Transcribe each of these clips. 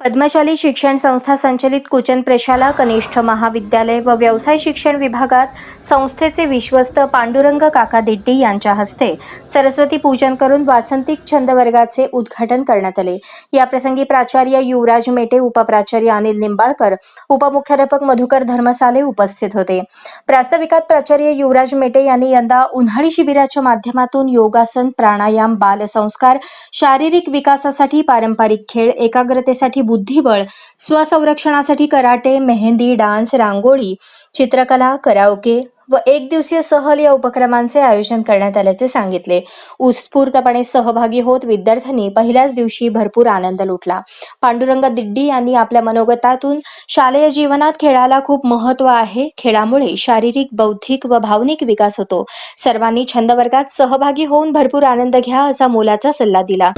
पद्मशाली शिक्षण संस्था संचलित कुचन प्रशाला कनिष्ठ महाविद्यालय व व्यवसाय शिक्षण विभागात संस्थेचे विश्वस्त पांडुरंग काका दिड्डी यांच्या हस्ते सरस्वती पूजन करून वासंतिक छंद वर्गाचे उद्घाटन करण्यात आले. याप्रसंगी प्राचार्य युवराज मेटे उपप्राचार्य अनिल निंबाळकर उपमुख्याध्यापक मधुकर धर्मसाले उपस्थित होते. प्रास्ताविकात प्राचार्य युवराज मेटे यांनी यंदा उन्हाळी शिबिराच्या माध्यमातून योगासन प्राणायाम बालसंस्कार शारीरिक विकासासाठी पारंपरिक खेळ एकाग्रतेसाठी बुद्धिबळ स्वसंरक्षणासाठी कराटे मेहंदी डान्स रांगोळी चित्रकला कराओके व एक दिवसीय सहल या उपक्रमांचे आयोजन करण्यात आल्याचे सांगितले. उत्स्फूर्तपणे सहभागी होत विद्यार्थ्यांनी पहिल्याच दिवशी भरपूर आनंद लुटला. पांडुरंग दिड्डी यांनी आपल्या मनोगतातून शालेय जीवनात खेळाला खूप महत्त्व आहे. खेळामुळे शारीरिक बौद्धिक व भावनिक विकास होतो. सर्वांनी छंद वर्गात सहभागी होऊन भरपूर आनंद घ्या असा मोलाचा सल्ला दिला.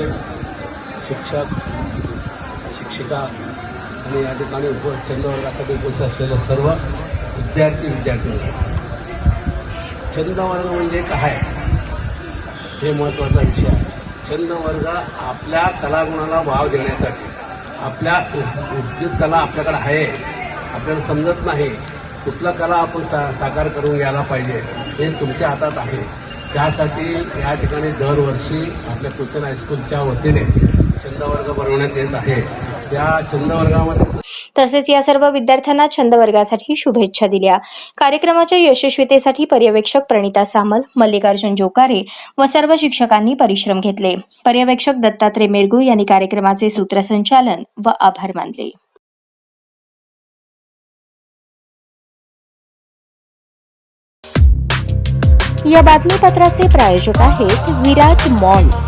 शिक्षक शिक्षिका आणि या ठिकाणी उप छंदवर्गासाठी उपस्थित असलेले सर्व विद्यार्थी विद्यार्थी. छंदवर्ग म्हणजे काय? हे महत्त्वाचा विषय आहे. छंदवर्ग आपल्या कलागुणाला वाव देण्यासाठी आपल्या उ- उद्योग कला आपल्याकडे आहे आपल्याला समजत नाही. कुठला कला आपण सा साकार करून घ्यायला पाहिजे हे तुमच्या हातात आहे. त्यासाठी या ठिकाणी दरवर्षी आपल्या कुचन हायस्कूलच्या वतीने छंदवर्ग बनवण्यात येत आहे. तसेच या सर्व विद्यार्थ्यांना छंद वर्गासाठी शुभेच्छा दिल्या. कार्यक्रमाच्या यशस्वीतेसाठी पर्यवेक्षक प्रणिता सामल मल्लिकार्जुन जोकारे व सर्व शिक्षकांनी परिश्रम घेतले. पर्यवेक्षक दत्तात्रय मेरगू यांनी कार्यक्रमाचे सूत्रसंचालन व आभार मानले. या बातमीपत्राचे प्रायोजक आहेत विराज मॉन.